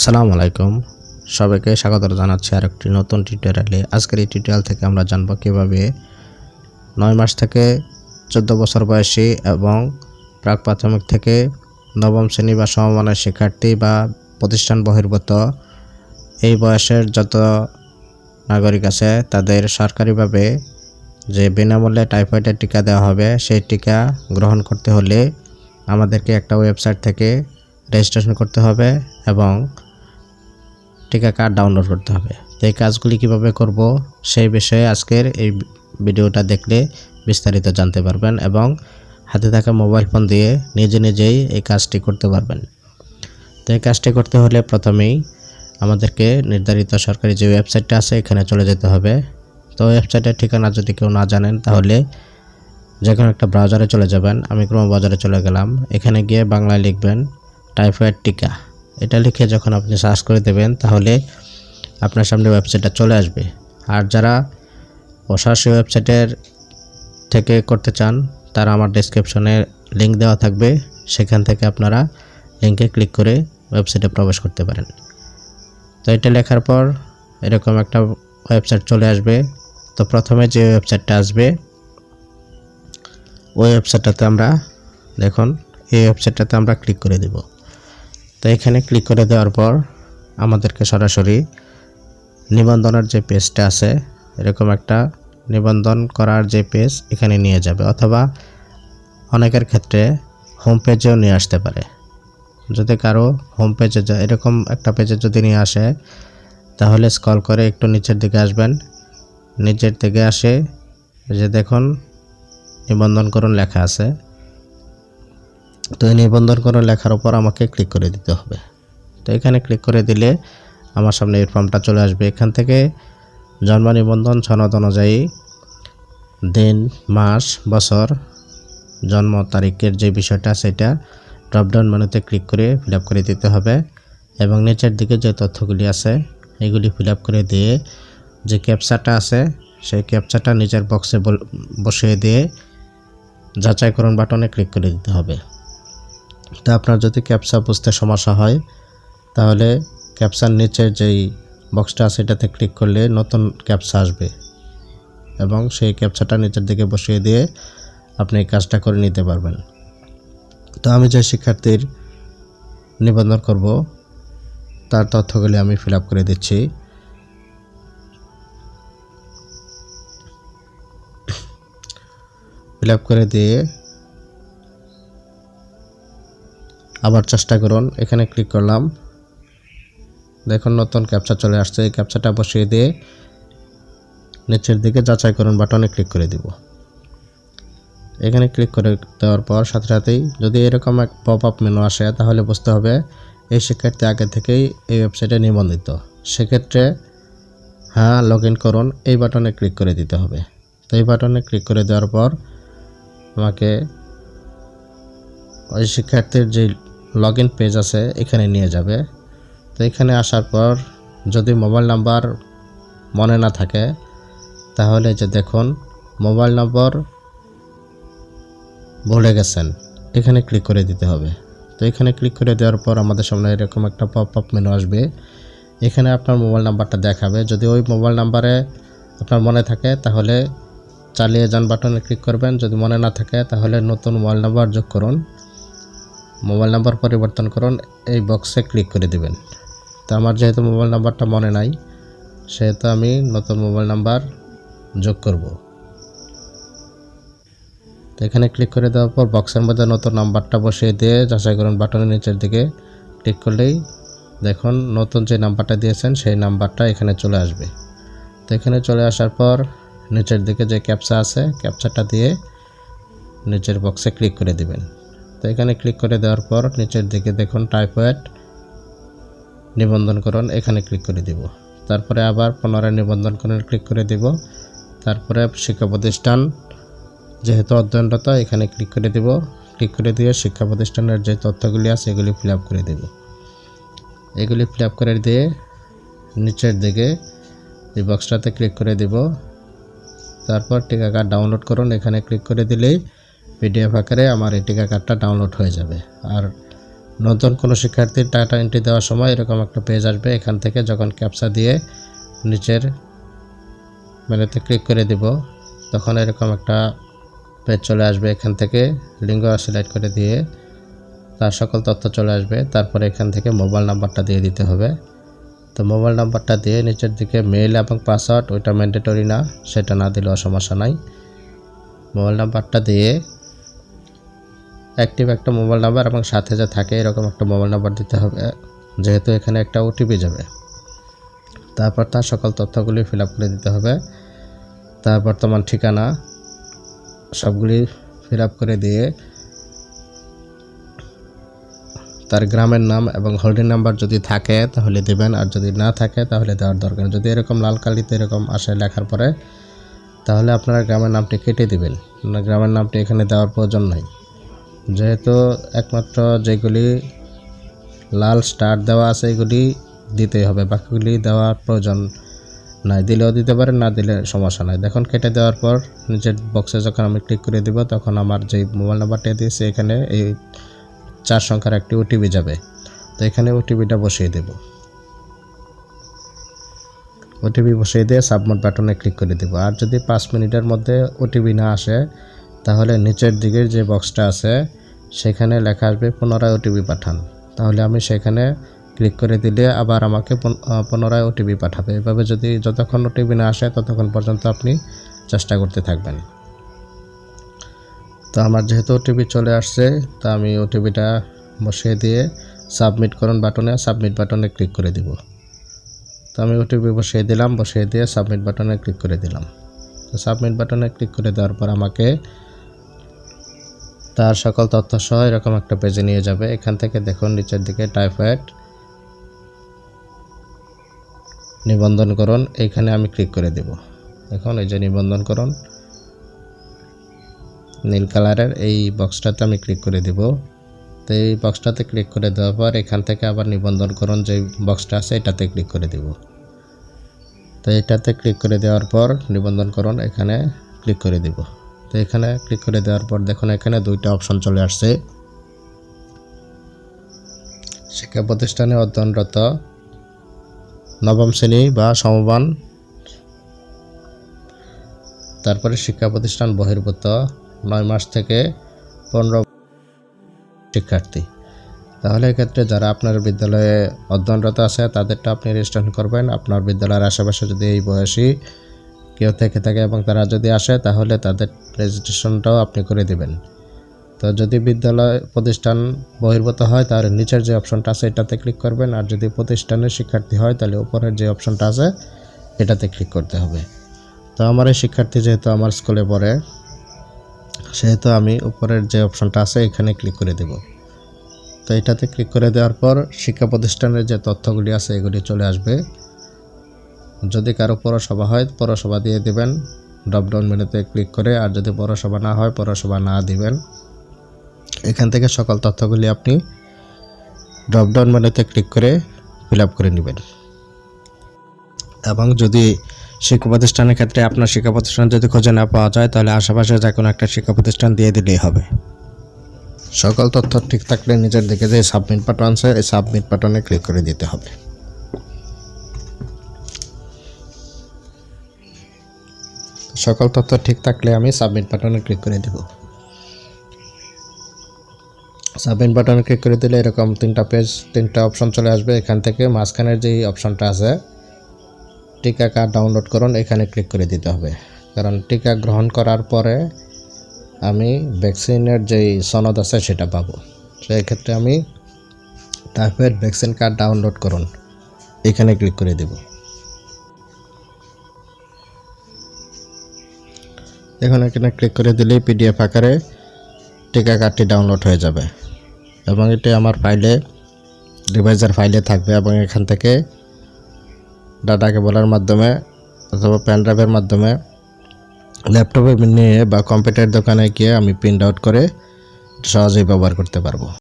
আসসালামু আলাইকুম। সবাইকে স্বাগত জানাচ্ছি আর একটি নতুন টিউটোরিয়ালে আজকের এই টিউটোরিয়াল থেকে আমরা জানব কীভাবে নয় মাস থেকে চোদ্দ বছর বয়সী এবং প্রাক প্রাথমিক থেকে নবম শ্রেণি বা সমমানের শিক্ষার্থী বা প্রতিষ্ঠান বহির্ভূত এই বয়সের যত নাগরিক আছে, তাদের সরকারিভাবে যে বিনামূল্যে টাইফয়েডের টিকা দেওয়া হবে, সেই টিকা গ্রহণ করতে হলে আমাদেরকে একটা ওয়েবসাইট থেকে রেজিস্ট্রেশন করতে হবে এবং টিকা কার্ড ডাউনলোড করতে হবে। তো এই কাজগুলি কীভাবে করব সেই বিষয়ে আজকের এই ভিডিওটা দেখলে বিস্তারিত জানতে পারবেন এবং হাতে থাকা মোবাইল ফোন দিয়ে নিজে নিজেই এই কাজটি করতে পারবেন। তো এই কাজটি করতে হলে প্রথমেই আমাদেরকে নির্ধারিত সরকারি যে ওয়েবসাইটটা আছে, এখানে চলে যেতে হবে। তো ওয়েবসাইটের ঠিকানা যদি কেউ না জানেন, তাহলে যে কোনো একটা ব্রাউজারে চলে যাবেন। আমি ক্রোম বাজারে চলে গেলাম। এখানে গিয়ে বাংলায় লিখবেন টাইফয়েড টিকা এটা লিখে যখন আপনি সার্চ করে দেবেন, তাহলে আপনার সামনে ওয়েবসাইটটা চলে আসবে। আর যারা সরাসরি ওয়েবসাইটের থেকে করতে চান, তারা আমার ডেসক্রিপশনে লিঙ্ক দেওয়া থাকবে। সেখান থেকে আপনারা লিঙ্কে ক্লিক করে ওয়েবসাইটে প্রবেশ করতে পারেন। তো এটা লেখার পর এরকম একটা ওয়েবসাইট চলে আসবে। তো প্রথমে যে ওয়েবসাইটটা আসবে, ওই ওয়েবসাইটটাতে আমরা দেখুন, এই ওয়েবসাইটটাতে আমরা ক্লিক করে দেব। তো এখানে ক্লিক করে দেওয়ার পর আমাদেরকে সরাসরি নিবন্ধনের যে পেজটা আছে, এরকম একটা নিবন্ধন করার যে পেজ এখানে নিয়ে যাবে অথবা অনেকের ক্ষেত্রে হোম পেজেও নিয়ে আসতে পারে। যদি কারও হোম পেজে এরকম একটা পেজে যদি নিয়ে আসে, তাহলে স্কল করে একটু নিচের দিকে আসবেন। নিচের দিকে আসে যে দেখুন, নিবন্ধন করুন লেখা আছে। তো এই নিবন্ধন করুন লেখার উপর আমাকে ক্লিক করে দিতে হবে। তো এখানে ক্লিক করে দিলে আমার সামনে এই ফর্মটা চলে আসবে। এখান থেকে জন্ম নিবন্ধন সনদ অনুযায়ী দিন, মাস, বছর, জন্ম তারিখের যে বিষয়টা সেটা ড্রপডাউন মেনুতে ক্লিক করে ফিল করে দিতে হবে এবং নিচের দিকে যে তথ্যগুলি আছে এগুলি ফিল করে দিয়ে যে ক্যাপচাটা আছে সেই ক্যাপচাটা নিচের বক্সে বসিয়ে দিয়ে যাচাই করুন বাটনে ক্লিক করে দিতে হবে। তো আপনার যদি ক্যাপচা বুঝতে সমস্যা হয়, তাহলে ক্যাপচার নিচের যেই বক্সটা আছে এটাতে ক্লিক করলে নতুন ক্যাপচা আসবে। এবং সেই ক্যাপচাটা নিচের দিকে বসিয়ে দিয়ে আপনি কাজটা করে নিতে পারবেন। তো আমি যে শিক্ষার্থীর নিবন্ধন করব, তার তথ্যগুলি আমি ফিল করে দিচ্ছি। ফিল করে দিয়ে আবার চেষ্টা করুন। এখানে ক্লিক করলাম। দেখুন, নতুন ক্যাপচা চলে আসছে। এই ক্যাপচাটা বসিয়ে দিয়ে নিচের দিকে যাচাই করুন বাটনে ক্লিক করে দিব। এখানে ক্লিক করে দেওয়ার পর সাথে সাথেই যদি এরকম এক পপ আপ মেনু আসে, তাহলে বুঝতে হবে এই শিক্ষার্থী আগে থেকেই এই ওয়েবসাইটে নিবন্ধিত। সেক্ষেত্রে হ্যাঁ লগ করুন। এই বাটনে ক্লিক করে দিতে হবে। তো এই বাটনে ক্লিক করে দেওয়ার পর আমাকে ওই শিক্ষার্থীর যে লগ ইন পেজ আছে, এখানে নিয়ে যাবে। তো এখানে আসার পর যদি মোবাইল নাম্বার মনে না থাকে, তাহলে যে দেখুন মোবাইল নম্বর ভুলে গেছেন, এখানে ক্লিক করে দিতে হবে। তো এখানে ক্লিক করে দেওয়ার পর আমাদের সামনে এরকম একটা পপ আপ মেনু আসবে। এখানে আপনার মোবাইল নাম্বারটা দেখাবে। যদি ওই মোবাইল নাম্বারে আপনার মনে থাকে, তাহলে চালিয়ে যান বাটনে ক্লিক করবেন। যদি মনে না থাকে, তাহলে নতুন মোবাইল নাম্বার যোগ করুন। মোবাইল নাম্বার পরিবর্তন করুন, এই বক্সে ক্লিক করে দেবেন। তো আমার যেহেতু মোবাইল নাম্বারটা মনে নাই, সেহেতু আমি নতুন মোবাইল নাম্বার যোগ করব। তো এখানে ক্লিক করে দেওয়ার পর বক্সের মধ্যে নতুন নাম্বারটা বসিয়ে দিয়ে যাচাই করুন বাটনের নিচের দিকে ক্লিক করলেই দেখুন নতুন যে নাম্বারটা দিয়েছেন, সেই নাম্বারটা এখানে চলে আসবে। তো এখানে চলে আসার পর নিচের দিকে যে ক্যাপচা আছে ক্যাপচাটা দিয়ে নিচের বক্সে ক্লিক করে দিবেন। তো এখানে ক্লিক করে দেওয়ার পর নিচের দিকে দেখুন টাইপয়েড নিবন্ধন করুন, এখানে ক্লিক করে দিব। তারপরে আবার পুনরায় নিবন্ধন করুন ক্লিক করে দিব। তারপরে শিক্ষা প্রতিষ্ঠান যেহেতু অধ্যয়নরত, এখানে ক্লিক করে দিব। ক্লিক করে দিয়ে শিক্ষা প্রতিষ্ঠানের যে তথ্যগুলি আছে, এগুলি ফিল করে দেব। এগুলি ফিল করে দিয়ে নিচের দিকে এই বক্সটাতে ক্লিক করে দিব। তারপর টিকা কার্ড ডাউনলোড করুন, এখানে ক্লিক করে দিলেই পিডিএফ আকারে আমার এই টিকা কার্ডটা ডাউনলোড হয়ে যাবে। আর নতুন কোনো শিক্ষার্থীর টাটা এন্ট্রি দেওয়ার সময় এরকম একটা পেজ আসবে, এখান থেকে যখন ক্যাপসা দিয়ে নিচের মেনুতে ক্লিক করে দিব, তখন এরকম একটা পেজ চলে আসবে। এখান থেকে লিঙ্গ সিলেক্ট করে দিয়ে তার সকল তথ্য চলে আসবে। তারপরে এখান থেকে মোবাইল নাম্বারটা দিয়ে দিতে হবে। তো মোবাইল নাম্বারটা দিয়ে নিচের দিকে মেইল এবং পাসওয়ার্ড ওইটা ম্যান্ডেটরি না, সেটা না দিলেও সমস্যা নাই। মোবাইল নাম্বারটা দিয়ে অ্যাক্টিভ একটা মোবাইল নাম্বার এবং সাথে যা থাকে এরকম একটা মোবাইল নাম্বার দিতে হবে, যেহেতু এখানে একটা ওটিপি যাবে। তারপর তার সকল তথ্যগুলি ফিল করে দিতে হবে। তার বর্তমান ঠিকানা সবগুলি ফিল করে দিয়ে তার গ্রামের নাম এবং হোল্ডিং নাম্বার যদি থাকে তাহলে দেবেন, আর যদি না থাকে তাহলে দেওয়ার দরকার যদি এরকম লাল কালিতে এরকম আসে লেখার পরে, তাহলে আপনারা গ্রামের নামটি কেটে দিবেন। গ্রামের নামটি এখানে দেওয়ার প্রয়োজন নাই। যেহেতু একমাত্র যেগুলি লাল স্টার দেওয়া আছে, এগুলি দিতেই হবে। বাকিগুলি দেওয়ার প্রয়োজন নাই। দিলেও দিতে পারেন না দিলে সমস্যা নাই। দেখুন, কেটে দেওয়ার পর নিচের বক্সে যখন আমি ক্লিক করে দিব, তখন আমার যেই মোবাইল নাম্বারটা দিয়েছে, এখানে এই চার সংখ্যার একটি ওটিপি যাবে। তো এখানে ওটিপিটা বসিয়ে দেব। ওটিপি বসিয়ে দিয়ে সাবমিট বাটনে ক্লিক করে দেব। আর যদি পাঁচ মিনিটের মধ্যে ওটিপি না আসে তাহলে নিচের দিকের যে বক্সটা আছে, সেখানে লেখা আসবে পুনরায় ওটিপি পাঠান। তাহলে আমি সেখানে ক্লিক করে দিলে আবার আমাকে পুনরায় ওটিপি পাঠাবে। এভাবে যদি যতক্ষণ ওটিপি না আসে, ততক্ষণ পর্যন্ত আপনি চেষ্টা করতে থাকবেন। তো আমার যেহেতু ওটিপি চলে আসছে, তো আমি ওটিপিটা বসিয়ে দিয়ে সাবমিট করুন বাটনে, সাবমিট বাটনে ক্লিক করে দিব। তো আমি ওটিপি বসিয়ে দিলাম, বসিয়ে দিয়ে সাবমিট বাটনে ক্লিক করে দিলাম। তো সাবমিট বাটনে ক্লিক করে দেওয়ার পর আমাকে তার সকল তথ্য সহ এরকম একটা পেজে নিয়ে যাবে। এখান থেকে দেখুন, নিচের দিকে টাইফয়েড নিবন্ধন করুন। এইখানে আমি ক্লিক করে দেব। এখন এই যে নিবন্ধন করুন। নীল কালারের এই বক্সটাতে আমি ক্লিক করে দেব। তো এই বক্সটাতে ক্লিক করে দেওয়ার পর এখান থেকে আবার নিবন্ধন করুন, যে বক্সটা আছে এটাতে ক্লিক করে দেব। তো এটাতে ক্লিক করে দেওয়ার পর নিবন্ধন করুন, এখানে ক্লিক করে দেব। তো এখানে ক্লিক করে দেওয়ার পর দেখুন এখানে দুইটা অপশন চলে আসছে। শিক্ষা প্রতিষ্ঠানে অধ্যয়নরত নবম শ্রেণি বা সমমান তারপরে শিক্ষা প্রতিষ্ঠান বহির্ভূত, নয় মাস থেকে পনেরো শিক্ষার্থী। তাহলে এক্ষেত্রে যারা আপনার বিদ্যালয়ে অধ্যয়নরত আছে, তাদেরটা আপনি রেজিস্ট্রেশন করবেন। আপনার বিদ্যালয়ের আশেপাশে যদি এই বয়সী কেউ থেকে থাকে এবং তারা যদি আসে, তাহলে তাদের রেজিস্ট্রেশনটাও আপনি করে দেবেন। তো যদি বিদ্যালয় প্রতিষ্ঠান বহির্ভূত হয় তাহলে নিচের যে অপশনটা আছে, এটাতে ক্লিক করবেন। আর যদি প্রতিষ্ঠানের শিক্ষার্থী হয়, তাহলে উপরের যে অপশনটা আছে, এটাতে ক্লিক করতে হবে। তো আমার এই শিক্ষার্থী যেহেতু আমার স্কুলে পড়ে, সেহেতু আমি উপরের যে অপশনটা আছে, এখানে ক্লিক করে দেব। তো এটাতে ক্লিক করে দেওয়ার পর শিক্ষা প্রতিষ্ঠানের যে তথ্যগুলি আছে, এগুলি চলে আসবে। যদি কারও পৌরসভা হয়, পৌরসভা দিয়ে দিবেন। ড্রপডাউন মেনুতে ক্লিক করে, আর যদি পৌরসভা না হয়, পৌরসভা না দিবেন। এখান থেকে সকল তথ্যগুলি আপনি ড্রপডাউন মেনুতে ক্লিক করে ফিল করে নেবেন। এবং যদি শিক্ষা প্রতিষ্ঠানের ক্ষেত্রে আপনার শিক্ষা প্রতিষ্ঠান যদি খুঁজে না পাওয়া যায়, তাহলে আশেপাশে যে কোনো একটা শিক্ষা প্রতিষ্ঠান দিয়ে দিলেই হবে। সকল তথ্য ঠিক থাকলে নিজের দিকে যে সাবমিট বাটন আছে, এই সাবমিট বাটনে ক্লিক করে দিতে হবে। সকল তথ্য ঠিক থাকলে আমি সাবমিট বাটনে ক্লিক করে দেব। সাবমিট বাটনে ক্লিক করে দিলে এরকম তিনটা পেজ তিনটা অপশন চলে আসবে। এখান থেকে মাঝখানের যেই অপশনটা আছে, টিকা কার্ড ডাউনলোড করুন, এখানে ক্লিক করে দিতে হবে। কারণ টিকা গ্রহণ করার পরে আমি ভ্যাকসিনের যেই সনদ আছে সেটা পাবো। সেই ক্ষেত্রে আমি টাইফয়েড ভ্যাকসিন কার্ড ডাউনলোড করুন, এখানে ক্লিক করে দেব। এখন এখানে ক্লিক করে দিলেই পিডিএফ আকারে টিকা কার্ডটি ডাউনলোড হয়ে যাবে। এবং এটি আমার ফাইলে ডিভাইসের ফাইলে থাকবে এবং এখান থেকে ডাটা কেবলের মাধ্যমে অথবা পেন ড্রাইভের মাধ্যমে ল্যাপটপে নিয়ে বা কম্পিউটার দোকানে গিয়ে আমি প্রিন্ট আউট করে সহজেই ব্যবহার করতে পারব।